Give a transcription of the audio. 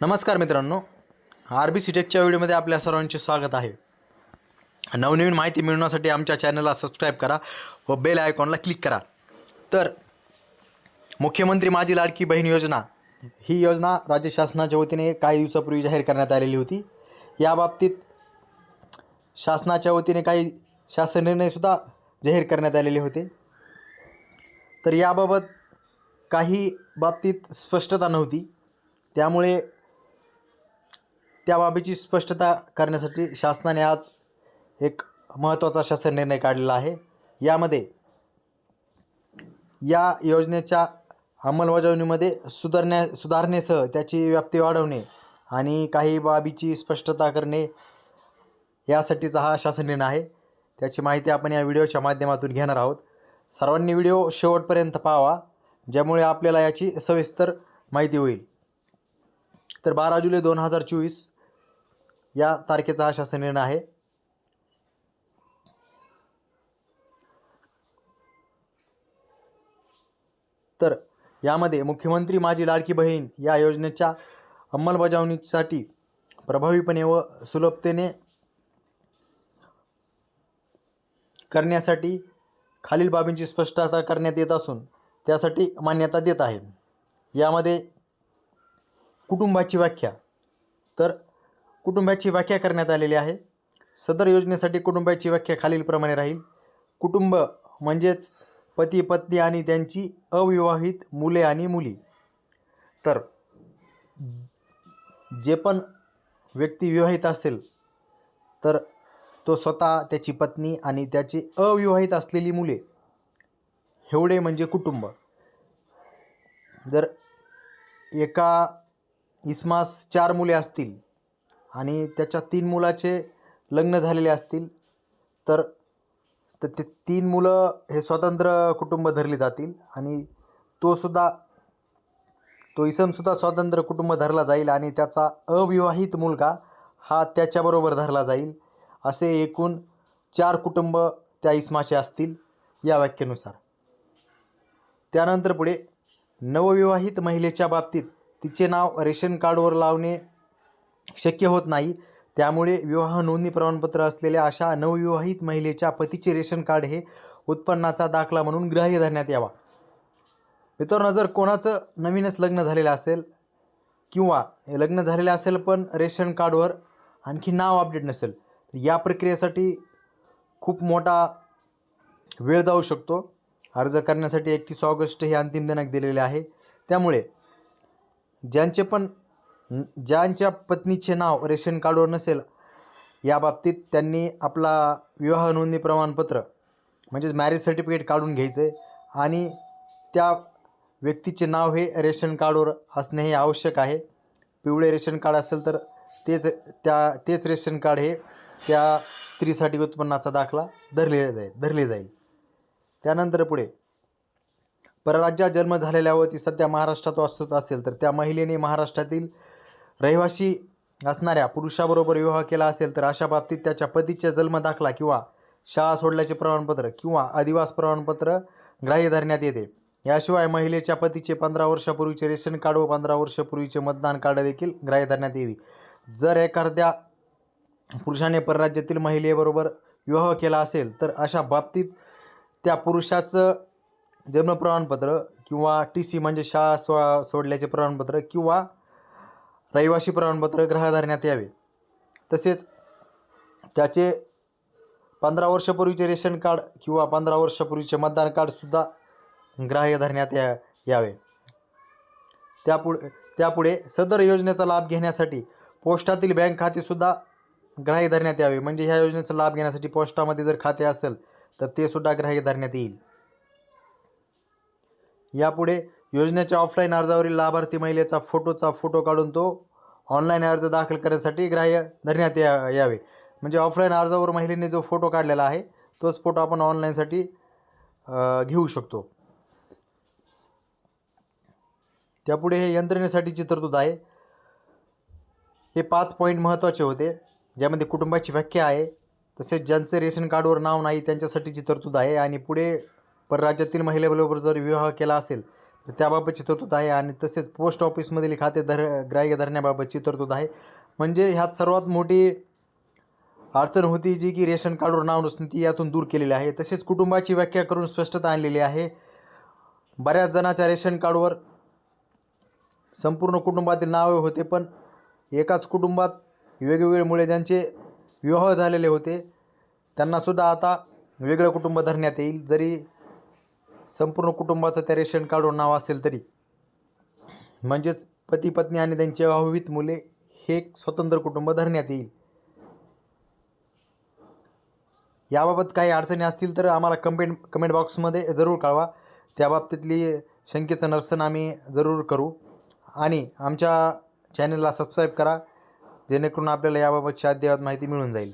नमस्कार मित्रांनो. R B C टेकच्या व्हिडिओमध्ये आपल्या सर्वांचे स्वागत आहे. नवनवीन माहिती मिळवण्यासाठी आमच्या चॅनलला सबस्क्राईब करा व बेल आयकॉनला क्लिक करा. तर मुख्यमंत्री माझी लाडकी बहीण योजना ही योजना राज्य शासनाच्या वतीने काही दिवसापूर्वी जाहीर करण्यात आलेली होती. याबाबतीत शासनाच्या वतीने काही शासन निर्णयसुद्धा जाहीर करण्यात आलेले होते. तर याबाबत काही बाबतीत स्पष्टता नव्हती. त्यामुळे त्या बाबीची स्पष्टता करण्यासाठी शासनाने आज एक महत्त्वाचा शासन निर्णय काढलेला आहे. यामध्ये या योजनेच्या अंमलबजावणीमध्ये सुधारण्या सुधारणेसह त्याची व्याप्ती वाढवणे आणि काही बाबीची स्पष्टता करणे यासाठीचा हा शासन निर्णय आहे. त्याची माहिती आपण या व्हिडिओच्या माध्यमातून घेणार आहोत. सर्वांनी व्हिडिओ शेवटपर्यंत पाहावा ज्यामुळे आपल्याला याची सविस्तर माहिती होईल. तर बारा जुलै दोन हजार चोवीस या तारखेचा हा शासन निर्णय आहे. तर यामध्ये मुख्यमंत्री माझी लाडकी बहीण या योजनेच्या अंमलबजावणीसाठी प्रभावीपणे व सुलभतेने करण्यासाठी खालील बाबींची स्पष्टता करण्यात येत असून त्यासाठी मान्यता देत आहे. यामध्ये कुटुंबाची व्याख्या. तर कुटुंबाची व्याख्या करण्यात आलेली आहे. सदर योजनेसाठी कुटुंबाची व्याख्या खालीलप्रमाणे राहील. कुटुंब म्हणजेच पती पत्नी आणि त्यांची अविवाहित मुले आणि मुली. तर जे पण व्यक्ती विवाहित असेल तर तो स्वतः त्याची पत्नी आणि त्याची अविवाहित असलेली मुले. एवढे म्हणजे कुटुंब. जर एका इसमास चार मुले असतील आणि त्याच्या तीन मुलाचे लग्न झालेले असतील तर तर ते तीन मुलं हे स्वतंत्र कुटुंब धरले जातील आणि तोसुद्धा तो इसमसुद्धा स्वतंत्र कुटुंब धरला जाईल आणि त्याचा अविवाहित मुलगा हा त्याच्याबरोबर धरला जाईल. असे एकूण चार कुटुंब त्या इस्माचे असतील या व्याख्येनुसार त्यानंतर पुढे नवविवाहित महिलेच्या बाबतीत तिचे नाव रेशन कार्डवर लावणे शक्य होत नाही. त्यामुळे विवाह नोंदणी प्रमाणपत्र असलेल्या अशा नवविवाहित महिलेच्या पतीचे रेशन कार्ड हे उत्पन्नाचा दाखला म्हणून ग्राह्य धरण्यात यावा. मित्रांनो जर कोणाचं नवीनच लग्न झालेलं असेल किंवा लग्न झालेलं असेल पण रेशन कार्डवर आणखी नाव अपडेट नसेल या प्रक्रियेसाठी खूप मोठा वेळ जाऊ शकतो. अर्ज करण्यासाठी एकतीस ऑगस्ट हे अंतिम दिनांक दिलेले आहे. त्यामुळे ज्यांचे पण ज्यांच्या पत्नीचे नाव रेशन कार्डवर नसेल या बाबतीत त्यांनी आपला विवाह नोंदणी प्रमाणपत्र म्हणजेच मॅरेज सर्टिफिकेट काढून घ्यायचं आहे आणि त्या व्यक्तीचे नाव हे रेशन कार्डवर असणे हे आवश्यक आहे. पिवळे रेशन कार्ड असेल तर तेच त्या तेच रेशन कार्ड हे त्या स्त्रीसाठी उत्पन्नाचा दाखला धरले जाईल धरले जाईल. त्यानंतर पुढे परराज्यात जन्म झालेल्या व ती सध्या महाराष्ट्रात वास्तत असेल तर त्या महिलेने महाराष्ट्रातील रहिवासी असणाऱ्या पुरुषाबरोबर विवाह केला असेल तर अशा बाबतीत त्याच्या पतीचे जन्म दाखला किंवा शाळा सोडल्याचे प्रमाणपत्र किंवा अधिवास प्रमाणपत्र ग्राह्य धरण्यात येते. याशिवाय महिलेच्या पतीचे पंधरा वर्षापूर्वीचे रेशन कार्ड व पंधरा वर्षापूर्वीचे मतदान कार्ड देखील ग्राह्य धरण्यात यावी. जर एखाद्या पुरुषाने परराज्यातील महिलेबरोबर विवाह केला असेल तर अशा बाबतीत त्या पुरुषाचं जन्म प्रमाणपत्र किंवा टी सी म्हणजे शाळा सो सोडल्याचे प्रमाणपत्र किंवा रहिवासी प्रमाणपत्र ग्रह धरण्यात यावे. तसेच त्याचे पंधरा वर्षापूर्वीचे रेशन कार्ड किंवा पंधरा वर्षापूर्वीचे मतदान कार्डसुद्धा ग्राह्य धरण्यात या यावे. त्यापुढे त्यापुढे सदर योजनेचा लाभ घेण्यासाठी पोस्टातील बँक खातेसुद्धा ग्राह्य धरण्यात यावे. म्हणजे ह्या योजनेचा लाभ घेण्यासाठी पोस्टामध्ये जर खाते असेल तर ते सुद्धा ग्राह्य धरण्यात येईल. यापुढे योजनेच्या ऑफलाईन अर्जावरील लाभार्थी महिलेचा फोटोचा फोटो काढून तो ऑनलाईन अर्ज दाखल करण्यासाठी ग्राह्य धरण्यात या यावे. म्हणजे ऑफलाईन अर्जावर महिलेने जो फोटो काढलेला आहे तोच फोटो आपण ऑनलाईनसाठी घेऊ शकतो. त्यापुढे हे यंत्रणेसाठीची तरतूद आहे. हे पाच पॉईंट महत्त्वाचे होते. ज्यामध्ये कुटुंबाची व्याख्या आहे तसेच ज्यांचं रेशन कार्डवर नाव नाही त्यांच्यासाठीची तरतूद आहे आणि पुढे परराज्यातील महिलेबरोबर जर विवाह केला असेल तर त्याबाबतची तरतूद आहे आणि तसेच पोस्ट ऑफिसमधील खाते धर ग्राह्य धरण्याबाबतची तरतूद आहे. म्हणजे ह्यात सर्वात मोठी अडचण होती जी की रेशन कार्डवर नाव नसणे ती यातून दूर केलेली आहे. तसेच कुटुंबाची व्याख्या करून स्पष्टता आणलेली आहे. बऱ्याच जणाच्या रेशन कार्डवर संपूर्ण कुटुंबातील नावे होते पण एकाच कुटुंबात वेगवेगळेमुळे ज्यांचे विवाह झालेले होते त्यांनासुद्धा आता वेगळं कुटुंब धरण्यात येईल. जरी संपूर्ण कुटुंबाचं त्या रेशन कार्डवर नाव असेल तरी. म्हणजेच पती पत्नी आणि त्यांची अविवाहित मुले हे एक स्वतंत्र कुटुंब धरण्यात येईल. याबाबत काही अडचणी असतील तर आम्हाला कमेंट कमेंट बॉक्समध्ये जरूर कळवा. त्याबाबतीतली शंकेचं नर्सन आम्ही जरूर करू. आणि आमच्या चॅनलला सबस्क्राईब करा. जेणेकरून आपल्याला याबाबतची अद्ययावत माहिती मिळून जाईल.